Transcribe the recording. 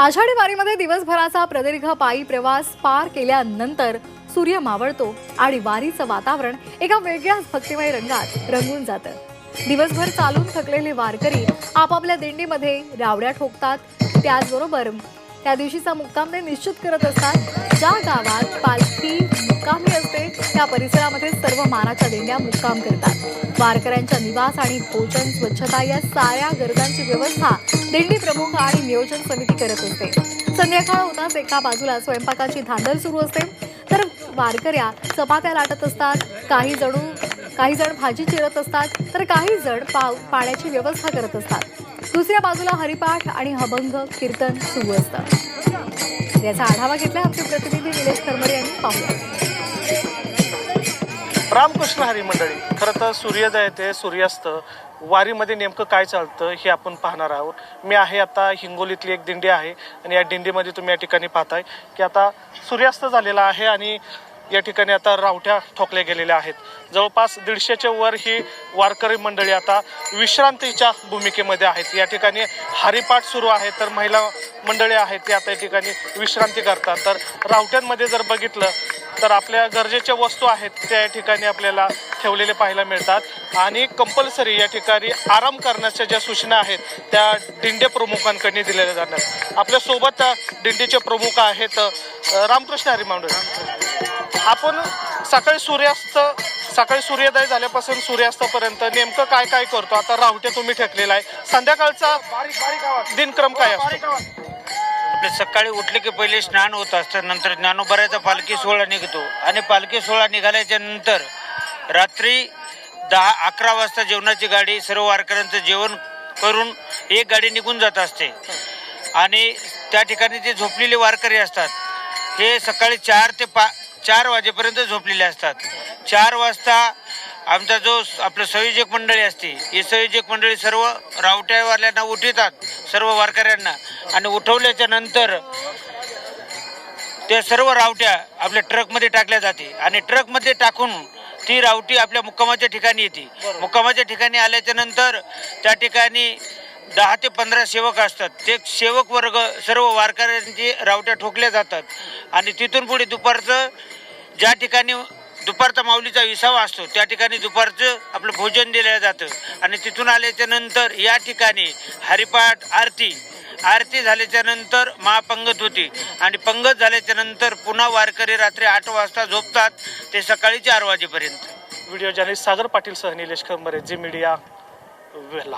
आषाढी वारीमध्ये दिवसभराचा प्रदीर्घ पायी प्रवास पार केल्यानंतर सूर्य मावळतो आणि वारीचं वातावरण एका वेगळ्याच भक्तिमय रंगात रंगून जातं. दिवसभर चालून थकलेले वारकरी आपापल्या दिंडीमध्ये रावड्या ठोकतात. त्याचबरोबर त्या दिवशीचा मुक्काम ते निश्चित करत असतात. ज्या गावात पालखी मुक्कामी असते. त्या परिसरामध्ये सर्व मानाच्या देण्या मुक्काम करतात. वारकऱ्यांच्या निवास आणि भोजन स्वच्छता या साऱ्या गरजांची व्यवस्था दिंडी प्रमुख आणि नियोजन समिती करत असते. संध्याकाळ होताच एका बाजूला स्वयंपाकाची धांदल सुरू असते. तर वारकऱ्या चपात्या लाटत असतात काही जणू काही जण भाजी चिरत असतात तर काही जण पाव पाण्याची व्यवस्था करत असतात. दुसऱ्या बाजूला हरिपाठ आणि अभंग कीर्तन सुरू असतं. याचा आढावा घेतला आमचे प्रतिनिधी निलेश करमरे यांनी. पाहूया. रामकृष्ण हरी मंडळी खरं तर सूर्योदय ते सूर्यास्त. वारीमध्ये नेमकं काय चालतं हे आपण पाहणार आहोत. मी आहे आता हिंगोलीतली एक दिंडी आहे आणि या दिंडीमध्ये तुम्ही या ठिकाणी पाहताय की आता सूर्यास्त झालेला आहे आणि या ठिकाणी आता रावठ्या ठोकल्या गेलेल्या आहेत. जवळपास दीडशेच्या वर ही वारकरी मंडळी आता विश्रांतीच्या भूमिकेमध्ये आहेत. या ठिकाणी हरिपाठ सुरू आहे तर महिला मंडळी आहेत ते आता या ठिकाणी विश्रांती करतात. तर रावट्यांमध्ये जर बघितलं तर आपल्या गरजेच्या वस्तू आहेत त्या या ठिकाणी आपल्याला ठेवलेले पाहायला मिळतात. आणि कंपल्सरी या ठिकाणी आराम करण्याच्या ज्या सूचना आहेत त्या दिंडे प्रमुखांकडे दिलेल्या जातात. आपल्यासोबत अ, दिंडीचे प्रमुख आहेत रामकृष्ण हरी मंडळ आपण सकाळी सूर्यास्त सकाळी सूर्योदय झाल्यापासून सूर्यास्तापर्यंत नेमकं काय काय करतो? आता रावटे तुम्ही ठेकलेला आहे. संध्याकाळचा दिनक्रम काय आपले सकाळी उठले की पहिले स्नान होत असतं नंतर ज्ञानोबऱ्याचा पालखी सोहळा निघतो. आणि पालखी सोहळा निघाल्याच्या नंतर रात्री दहा अकरा वाजता जेवणाची गाडी सर्व वारकऱ्यांचं जेवण करून एक गाडी निघून जात असते. आणि त्या ठिकाणी जे झोपलेले वारकरी असतात हे सकाळी चार ते पा चार वाजेपर्यंत झोपलेले असतात. चार वाजता आमचा जो आपलं संयोजक मंडळी असते ही संयोजक मंडळी सर्व रावट्यावाल्यांना उठवतात सर्व वारकऱ्यांना. आणि उठवल्याच्या नंतर त्या सर्व रावट्या आपल्या ट्रकमध्ये टाकल्या जाते. आणि ट्रकमध्ये टाकून ती रावटी आपल्या मुक्कामाच्या ठिकाणी येते. मुक्कामाच्या ठिकाणी आल्याच्यानंतर त्या ठिकाणी दहा ते पंधरा सेवक असतात. ते सेवक वर्ग सर्व वारकऱ्यांची रावट्या ठोकल्या जातात. आणि तिथून पुढे दुपारचं ज्या ठिकाणी दुपारचा माऊलीचा विसावा असतो त्या ठिकाणी दुपारचं आपलं भोजन दिलं जातं. आणि तिथून आल्याच्यानंतर या ठिकाणी हरिपाठ आरती आरती झाल्याच्यानंतर महापंगत होती. आणि पंगत झाल्याच्यानंतर पुन्हा वारकरी रात्री आठ वाजता झोपतात. ते सकाळी चार वाजेपर्यंत. व्हिडिओ जर्नलिस्ट सागर पाटील सह निलेश खंबरे जी मीडिया वेला.